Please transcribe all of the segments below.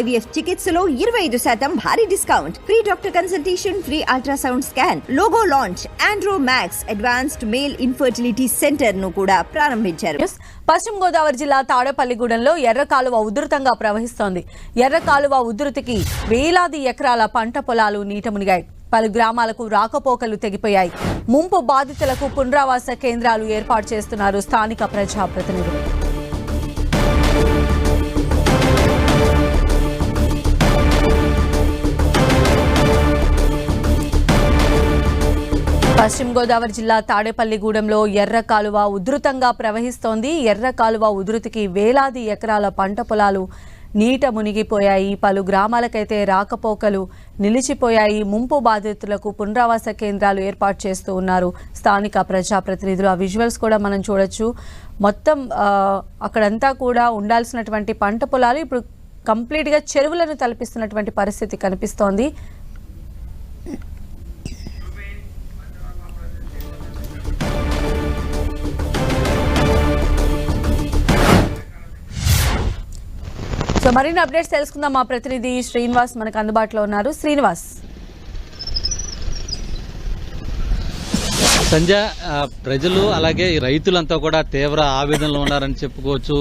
IVF చికిత్సలో ఇరవై ఐదు శాతం భారీ discount. Free doctor consultation free ultrasound scan logo launch Andro Max advanced male infertility సెంటర్ను కూడా ప్రారంభించారు. పశ్చిమ గోదావరి జిల్లా తాడేపల్లిగూడెంలో ఎర్ర కాలువ ఉధృతంగా ప్రవహిస్తోంది. ఎర్ర కాలువ ఉధృతికి వేలాది ఎకరాల పంట పొలాలు నీట మునిగాయి. పలు గ్రామాలకు రాకపోకలు తెగిపోయాయి. ముంపు బాధితులకు పునరావాస కేంద్రాలు ఏర్పాటు చేస్తున్నారు స్థానిక ప్రజాప్రతినిధులు. పశ్చిమ గోదావరి జిల్లా తాడేపల్లిగూడెంలో ఎర్ర కాలువ ఉధృతంగా ప్రవహిస్తోంది. ఎర్ర కాలువ ఉధృతికి వేలాది ఎకరాల పంట పొలాలు నీట మునిగిపోయాయి. పలు గ్రామాలకైతే రాకపోకలు నిలిచిపోయాయి. ముంపు బాధితులకు పునరావాస కేంద్రాలు ఏర్పాటు చేస్తూ ఉన్నారు. స్థానిక ప్రజాప్రతినిధులు ఆ విజువల్స్ కూడా మనం చూడొచ్చు. మొత్తం అక్కడంతా కూడా ఉండాల్సినటువంటి పంట పొలాలు ఇప్పుడు కంప్లీట్గా చెరువులను తలపిస్తున్నటువంటి పరిస్థితి కనిపిస్తోంది. సో మరిన్ని అప్డేట్స్ తెలుసుకుందాం. మా ప్రతినిధి శ్రీనివాస్ మనకు అందుబాటులో ఉన్నారు. శ్రీనివాస్. సంజ ప్రజలు అలాగే ఈ రైతులంతా కూడా తీవ్ర ఆవేదనలో ఉన్నారని చెప్పుకోవచ్చు.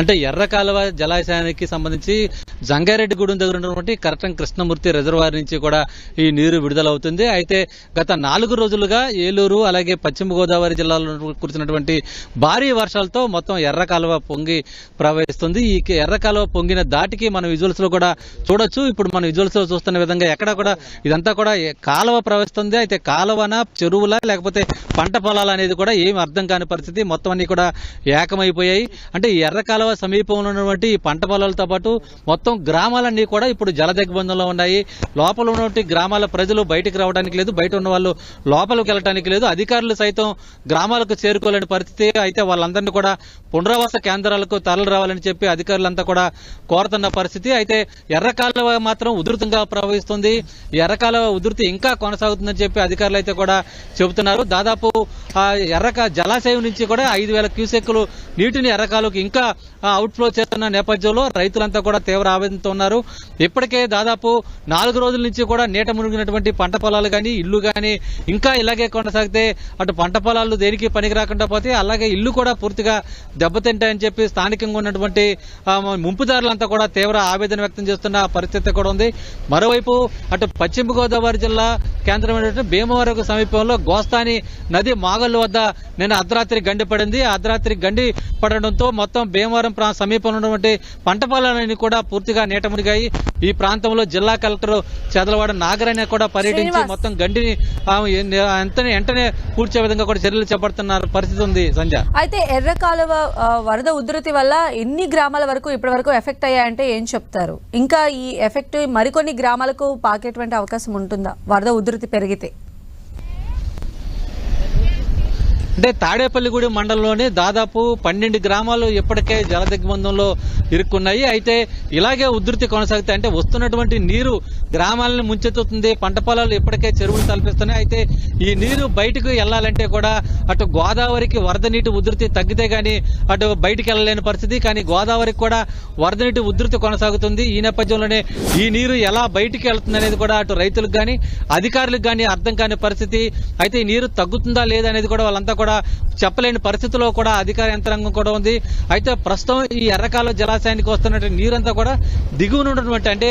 అంటే ఎర్ర కాలువ జలాశయానికి సంబంధించి జంగారెడ్డి గూడెం దగ్గర ఉన్నటువంటి కరటం కృష్ణమూర్తి రిజర్వాయర్ నుంచి కూడా ఈ నీరు విడుదలవుతుంది. అయితే గత నాలుగు రోజులుగా ఏలూరు అలాగే పశ్చిమ గోదావరి జిల్లాలో కురిసినటువంటి భారీ వర్షాలతో మొత్తం ఎర్ర కాలువ పొంగి ప్రవహిస్తుంది. ఈ ఎర్ర కాలువ పొంగిన దాటికి మనం విజువల్స్లో కూడా చూడొచ్చు. ఇప్పుడు మనం విజువల్స్లో చూస్తున్న విధంగా ఎక్కడ కూడా ఇదంతా కూడా కాలువ ప్రవహిస్తుంది. అయితే కాలువన చెరువులా లేకపోతే పంట పొలాలు అనేది కూడా ఏమి అర్థం కాని పరిస్థితి. మొత్తం అన్ని కూడా ఏకమైపోయాయి. అంటే ఎర్ర కాలువ సమీపంలో ఉన్నటువంటి పంట పొలాలతో పాటు మొత్తం గ్రామాలన్నీ కూడా ఇప్పుడు జల దిగ్బంధంలో ఉన్నాయి. లోపల ఉన్నటువంటి గ్రామాల ప్రజలు బయటికి రావడానికి లేదు. బయట ఉన్న వాళ్ళు లోపలికి వెళ్ళడానికి లేదు. అధికారులు సైతం గ్రామాలకు చేరుకోలేని పరిస్థితి అయితే వాళ్ళందరినీ కూడా పునరావాస కేంద్రాలకు తరలి రావాలని చెప్పి అధికారులంతా కూడా కోరుతున్న పరిస్థితి. అయితే ఎర్ర కాలువ మాత్రం ఉధృతంగా ప్రవహిస్తుంది. ఎర్ర కాలువ ఉధృతి ఇంకా కొనసాగుతుందని చెప్పి అధికారులు అయితే కూడా చెబుతున్నారు. దాదాపు ఎర్రక జలాశయం నుంచి కూడా ఐదు వేల క్యూసెక్కులు నీటిని ఎర్రకాలకు ఇంకా అవుట్ ఫ్లో చేస్తున్న నేపథ్యంలో రైతులంతా కూడా తీవ్ర ఆవేదనతో ఉన్నారు. ఇప్పటికే దాదాపు నాలుగు రోజుల నుంచి కూడా నీట మునిగినటువంటి పంట పొలాలు కానీ ఇల్లు కానీ ఇంకా ఇలాగే కొనసాగితే అటు పంట పొలాలు దేనికి పనికి రాకుండా పోతే అలాగే ఇల్లు కూడా పూర్తిగా దెబ్బతింటాయని చెప్పి స్థానికంగా ఉన్నటువంటి ముంపుదారులంతా కూడా తీవ్ర ఆవేదన వ్యక్తం చేస్తున్న పరిస్థితి కూడా ఉంది. మరోవైపు అటు పశ్చిమ గోదావరి జిల్లా కేంద్రమైనటువంటి భీమవరం సమీపంలో గోస్తాని నది మాగళ్ళు వద్ద నిన్న అర్ధరాత్రి గండి పడింది. అర్ధరాత్రి గండి పడడంతో మొత్తం భీమవరం ప్రా సమీపంలో ఉన్నటువంటి పంట పొలాలన్నీ కూడా పూర్తిగా నీట మునిగాయి. ఈ ప్రాంతంలో జిల్లా కలెక్టర్ చెదలవాడ నాగరాణి కూడా పర్యటించి. మొత్తం గండిని ఆ, వెంటనే పూడ్చే విధంగా కూడా చర్యలు చేపడుతున్న పరిస్థితి ఉంది సంజయ్ అయితే ఎర్ర కాలువ వరద ఉధృతి వల్ల ఎన్ని గ్రామాల వరకు ఇప్పటి వరకు ఎఫెక్ట్ అయ్యాయంటే ఏం చెప్తారు? ఇంకా ఈ ఎఫెక్ట్ మరికొన్ని గ్రామాలకు పాకేటువంటి అవకాశం ఉంటుందా? వరద ఉధృతి పెరిగితే. అంటే తాడేపల్లిగూడి మండలంలోని దాదాపు పన్నెండు గ్రామాలు ఇప్పటికే జలదిగ్బంధంలో ఇరుక్కున్నాయి. అయితే ఇలాగే ఉధృతి కొనసాగితే అంటే వస్తున్నటువంటి నీరు గ్రామాలను ముంచెత్తుతుంది. పంట పొలాలు ఇప్పటికే చెరువులు తలపిస్తున్నాయి. అయితే ఈ నీరు బయటకు వెళ్ళాలంటే కూడా అటు గోదావరికి వరద నీటి ఉధృతి తగ్గితే కానీ అటు బయటికి వెళ్ళలేని పరిస్థితి. కానీ గోదావరికి కూడా వరద నీటి ఉధృతి కొనసాగుతుంది. ఈ నేపథ్యంలోనే ఈ నీరు ఎలా బయటికి వెళ్తుంది అనేది కూడా అటు రైతులకు కానీ అధికారులకు కానీ అర్థం కాని పరిస్థితి. అయితే ఈ నీరు తగ్గుతుందా లేదా అనేది కూడా వాళ్ళంతా కూడా చెప్పలేని పరిస్థితిలో కూడా అధికార యంత్రాంగం కూడా ఉంది. అయితే ప్రస్తుతం ఈ ఎర్రకాల జలాశయానికి వస్తున్నటువంటి నీరంతా కూడా దిగువన ఉన్నటువంటి అంటే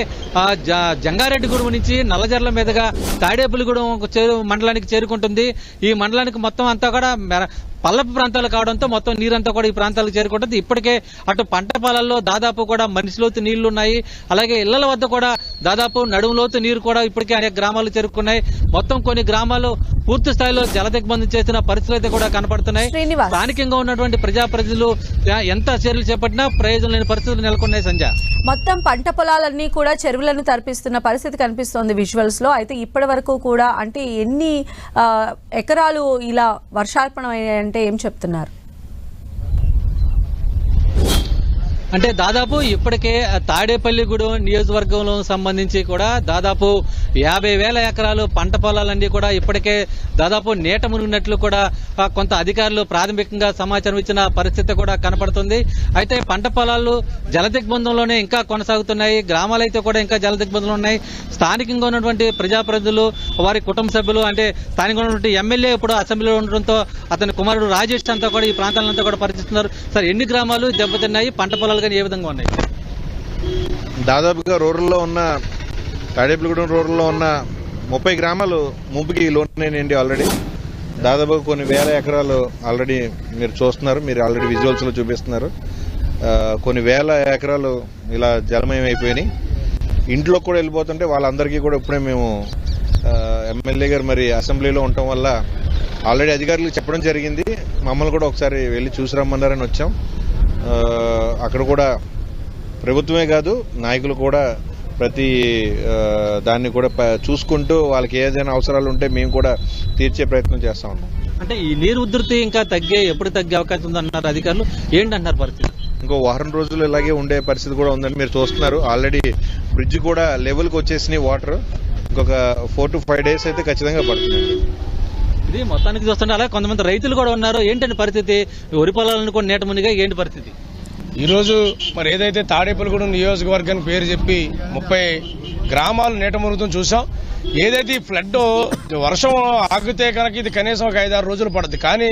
జంగారెడ్డిగూడెం నుంచి నల్లజర్ల మీదుగా తాడేపులగూడెం చేరు మండలానికి చేరుకుంటుంది. ఈ మండలానికి మొత్తం అంతా కూడా మెర- పల్లపు ప్రాంతాలు కావడంతో మొత్తం నీరంతా కూడా ఈ ప్రాంతాలకు చేరుకుంటుంది. ఇప్పటికే అటు పంట పొలాల్లో దాదాపు కూడా మనిషిలోతు నీళ్ళు ఉన్నాయి అలాగే ఇళ్ళ వద్ద కూడా దాదాపు నడుములోతు నీరు కూడా ఇప్పటికే అనేక గ్రామాలు చేరుకున్నాయి. మొత్తం కొన్ని గ్రామాలు పూర్తి స్థాయిలో జల దిగ్బంధం చేసిన పరిస్థితులు అయితే కూడా కనపడుతున్నాయి. స్థానికంగా ఉన్నటువంటి ప్రజాప్రతినిధులు ఆ, ఎంత చర్యలు చేపట్టినా ప్రయోజనం లేని పరిస్థితులు నెలకొన్నాయి సంజ మొత్తం పంట పొలాలన్నీ కూడా చెరువులను తరిపిస్తున్న పరిస్థితి కనిపిస్తోంది విజువల్స్లో. అయితే ఇప్పటి వరకు కూడా అంటే ఎన్ని ఎకరాలు ఇలా వర్షార్పణం అయ్యాయంటే ఏం చెప్తున్నారు? అంటే దాదాపు ఇప్పటికే తాడేపల్లిగూడెం నియోజకవర్గంలో సంబంధించి కూడా దాదాపు యాభై వేల ఎకరాలు పంట పొలాలన్నీ కూడా ఇప్పటికే దాదాపు నీట మునిగినట్లు కూడా కొంత అధికారులు ప్రాథమికంగా సమాచారం ఇచ్చిన పరిస్థితి కూడా కనపడుతుంది. అయితే పంట పొలాలు జలదిగ్బంధంలోనే ఇంకా కొనసాగుతున్నాయి. గ్రామాలైతే కూడా ఇంకా జలదిగ్బంధంలో ఉన్నాయి. స్థానికంగా ఉన్నటువంటి ప్రజాప్రతినిధులు వారి కుటుంబ సభ్యులు అంటే స్థానికంగా ఉన్నటువంటి ఎమ్మెల్యే ఇప్పుడు అసెంబ్లీలో ఉండడంతో అతని కుమారుడు రాజేష్ అంతా కూడా ఈ ప్రాంతాలంతా కూడా పరిచిస్తున్నారు సార్ ఎన్ని గ్రామాలు దెబ్బతిన్నాయి? పంట పొలాలు కానీ ఏ విధంగా ఉన్నాయి? దాదాపుగా రూరల్లో ఉన్న తాడేపల్లిగూడెం రూరల్లో ఉన్న ముప్పై గ్రామాలు ముంపుకి లోనేనండి ఆల్రెడీ. దాదాపుగా కొన్ని వేల ఎకరాలు ఆల్రెడీ మీరు చూస్తున్నారు. మీరు ఆల్రెడీ విజువల్స్లో చూపిస్తున్నారు. కొన్ని వేల ఎకరాలు ఇలా జలమయం అయిపోయినాయి. ఇంట్లో కూడా వెళ్ళిపోతుంటే వాళ్ళందరికీ కూడా ఇప్పుడే మేము ఎమ్మెల్యే గారు మరి అసెంబ్లీలో ఉండటం వల్ల ఆల్రెడీ అధికారులకు చెప్పడం జరిగింది. మమ్మల్ని కూడా ఒకసారి వెళ్ళి చూసి రమ్మన్నారని వచ్చాం. అక్కడ కూడా ప్రభుత్వమే కాదు నాయకులు కూడా ప్రతి దాన్ని కూడా చూసుకుంటూ వాళ్ళకి ఏదైనా అవసరాలు ఉంటే మేము కూడా తీర్చే ప్రయత్నం చేస్తా ఉన్నాం. అంటే ఈ నీరు ఉధృతి ఇంకా తగ్గే ఎప్పుడు తగ్గే అవకాశం ఉందన్నారు అధికారులు? ఏంటంటున్నారు పరిస్థితి? ఇంకో వారం రోజులు ఇలాగే ఉండే పరిస్థితి కూడా ఉందని మీరు చూస్తున్నారు. ఆల్రెడీ బ్రిడ్జ్ కూడా లెవెల్కి వచ్చేసినాయి వాటర్ ఇంకొక ఫోర్ టు ఫైవ్ డేస్ అయితే ఖచ్చితంగా పడుతుంది. ఇది మొత్తానికి చూస్తుంటే అలా కొంతమంది రైతులు కూడా ఉన్నారు. ఏంటంటే పరిస్థితి? వరి పొలాలను కూడా నీట మునిగా ఏంటి పరిస్థితి? ఈరోజు మరి ఏదైతే తాడేపల్లిగూడెం నియోజకవర్గానికి పేరు చెప్పి ముప్పై గ్రామాలు నీట మునుగుతూ చూసాం. ఏదైతే ఈ ఫ్లడ్ వర్షం ఆగితే కనుక ఇది కనీసం ఒక ఐదారు రోజులు పడుతుంది కానీ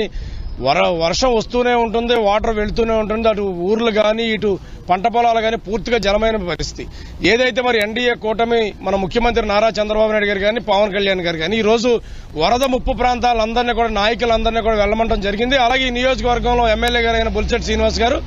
వర వర్షం వస్తూనే ఉంటుంది వాటర్ వెళ్తూనే ఉంటుంది. అటు ఊర్లు కానీ ఇటు పంట పొలాలు కానీ పూర్తిగా జలమైన పరిస్థితి. ఏదైతే మరి ఎన్డీఏ కూటమి మన ముఖ్యమంత్రి నారా చంద్రబాబు నాయుడు గారు కానీ పవన్ కళ్యాణ్ గారు కానీ ఈ రోజు వరద ముప్పు ప్రాంతాలందరినీ కూడా నాయకులందరినీ కూడా వెళ్ళమంటం జరిగింది. అలాగే ఈ నియోజకవర్గంలో ఎమ్మెల్యే గారు అయిన బుల్చెట్ శ్రీనివాస్ గారు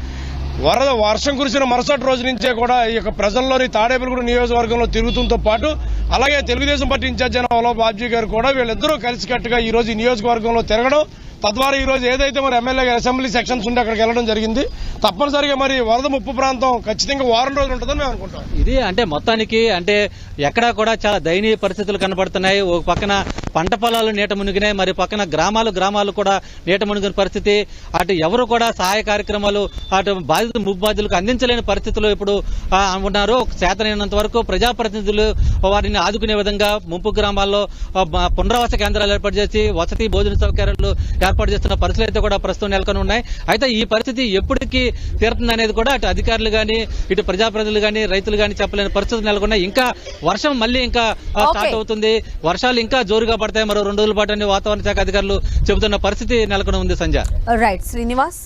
వరద వర్షం కురిసిన మరుసటి రోజు నుంచే కూడా ఈ యొక్క ప్రజల్లోని తాడేపల్లిగూడ నియోజకవర్గంలో తిరుగుతుంతో పాటు అలాగే తెలుగుదేశం పార్టీ ఇన్ఛార్జ్ అయిన బాబ్జీ గారు కూడా వీళ్ళిద్దరూ కలిసికట్టుగా ఈ రోజు ఈ నియోజకవర్గంలో తిరగడం తద్వారా ఈ రోజు ఏదైతే మరి ఎమ్మెల్యే గారి అసెంబ్లీ సెక్షన్స్ ఉంటే అక్కడికి వెళ్ళడం జరిగింది తప్పనిసరిగా మరి వరద ముప్పు ప్రాంతం ఖచ్చితంగా వారం రోజులు ఉంటుందని మేము అనుకుంటాం. ఇది అంటే మొత్తానికి అంటే ఎక్కడా కూడా చాలా దయనీయ పరిస్థితులు కనబడుతున్నాయి. ఒక పక్కన పంట పొలాలు నీట మునిగినాయి. మరి పక్కన గ్రామాలు గ్రామాలు కూడా నీట మునిగిన పరిస్థితి. అటు ఎవరు కూడా సహాయ కార్యక్రమాలు అటు బాధిత ముబ్బాధితులకు అందించలేని పరిస్థితులు ఇప్పుడు ఉన్నారు. చేతనైనంత వరకు ప్రజాప్రతినిధులు వారిని ఆదుకునే విధంగా ముంపు గ్రామాల్లో పునరావాస కేంద్రాలు ఏర్పాటు చేసి వసతి భోజన సౌకర్యాలు ఏర్పాటు చేస్తున్న పరిస్థితులు అయితే కూడా ప్రస్తుతం నెలకొని ఉన్నాయి. అయితే ఈ పరిస్థితి ఎప్పటికీ తీరుతుంది అనేది కూడా అటు అధికారులు కానీ ఇటు ప్రజాప్రతినిధులు కానీ రైతులు కానీ చెప్పలేని పరిస్థితులు నెలకొన్నాయి. ఇంకా వర్షం మళ్ళీ ఇంకా. స్టార్ట్ అవుతుంది. వర్షాలు ఇంకా జోరుగా పడతాయి. మరో రెండు రోజుల పాటు అని వాతావరణ శాఖ అధికారులు చెబుతున్న పరిస్థితి నెలకొని ఉంది సంజయ్ రైట్ శ్రీనివాస్